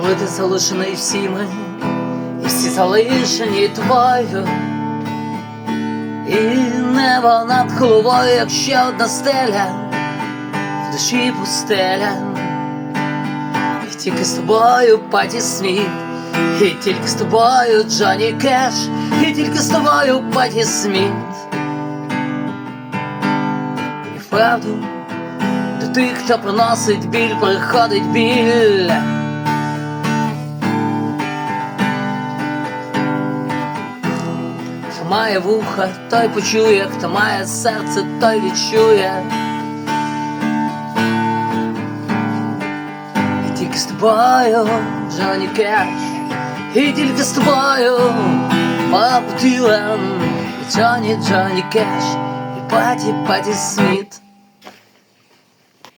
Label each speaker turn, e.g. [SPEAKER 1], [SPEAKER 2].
[SPEAKER 1] коли ти залишений всіми, і всі залишені тобою, і небо над головою, як ще одна стеля, в душі пустеля, і тільки з тобою паті Сміт, і тільки з тобою Джонні Кеш, і тільки з тобою паті Сміт. І вправду до тих, хто приносить біль, приходить біль. Має вуха, той почує, хто має серце, той відчує. І тільки з тобою, Джонні Кеш, і тільки з тобою, Боб Ділан, і Джонні, Джонні Кеш, і Паті, Паті Сміт.